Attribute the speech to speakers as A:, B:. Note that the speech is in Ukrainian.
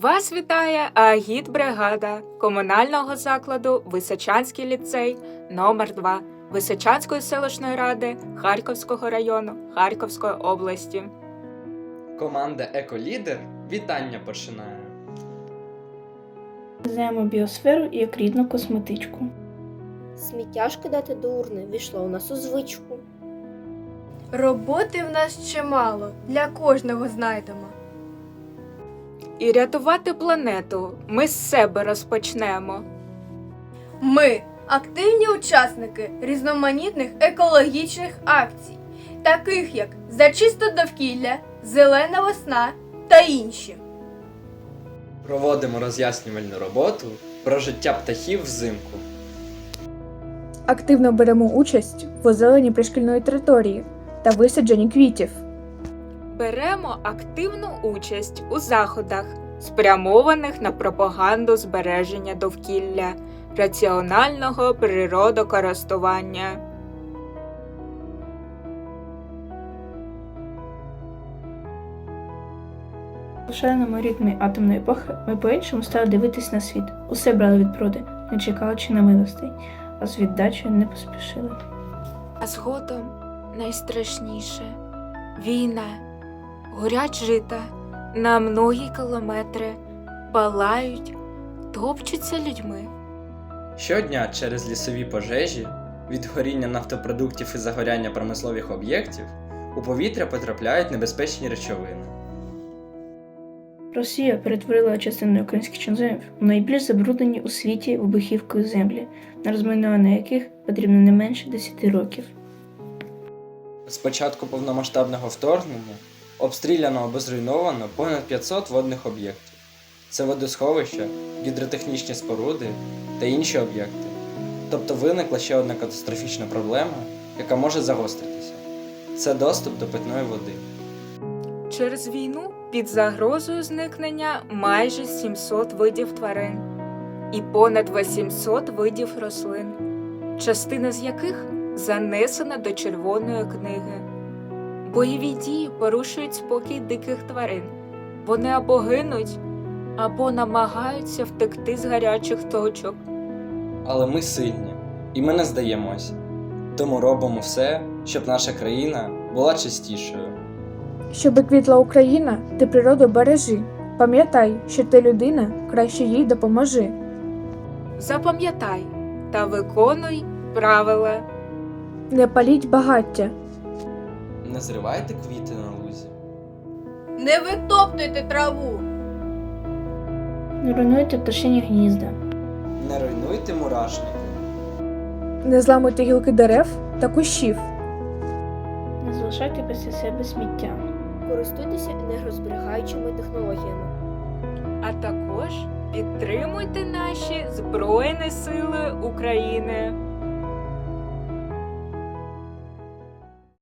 A: Вас вітає агітбригада комунального закладу Височанський ліцей номер 2 Височанської селищної ради Харківського району Харківської області.
B: Команда Еколідер вітання починає.
C: Знаємо біосферу як рідну косметичку.
D: Сміття ж кидати до урни війшло у нас у звичку.
E: Роботи в нас чимало, для кожного знайдемо.
A: І рятувати планету ми з себе розпочнемо.
E: Ми активні учасники різноманітних екологічних акцій, таких як за чисте довкілля, зелена весна та інші.
B: Проводимо роз'яснювальну роботу про життя птахів взимку.
F: Активно беремо участь в озеленні пришкільної території та висадженні квітів.
A: Беремо активну участь у заходах, спрямованих на пропаганду збереження довкілля, раціонального природокористування.
C: У шаленому ритмі атомної епохи ми по-іншому стали дивитись на світ. Усе брали від проди, не чекаючи на милостей, а з віддачею не поспішили.
A: А згодом найстрашніше війна, горять жита на многі кілометри, палають, топчуться людьми.
B: Щодня через лісові пожежі, від горіння нафтопродуктів і загоряння промислових об'єктів у повітря потрапляють небезпечні речовини.
C: Росія перетворила частину українських чорноземів у найбільш забруднені у світі вибухівкою землі, на розмінування яких потрібно не менше 10 років.
B: З початку повномасштабного вторгнення обстріляно або зруйновано понад 500 водних об'єктів. Це водосховища, гідротехнічні споруди та інші об'єкти. Тобто виникла ще одна катастрофічна проблема, яка може загостритися. Це доступ до питної води.
A: Через війну під загрозою зникнення майже 700 видів тварин і понад 800 видів рослин, частина з яких занесена до Червоної книги. Бойові дії порушують спокій диких тварин. Вони або гинуть, або намагаються втекти з гарячих точок.
B: Але ми сильні, і ми не здаємось. Тому робимо все, щоб наша країна була чистішою.
F: Щоби квітла Україна, ти природу бережи. Пам'ятай, що ти людина, краще їй допоможи.
A: Запам'ятай та виконуй правила.
F: Не паліть багаття,
B: Не зривайте квіти на лузі.
E: Не витоптуйте траву.
C: Не руйнуйте пташині гнізда.
B: Не руйнуйте мурашники.
F: не зламуйте гілки дерев та кущів.
C: Не залишайте після себе сміття.
D: Користуйтеся енергозберігаючими технологіями.
A: А також підтримуйте наші Збройні Сили України.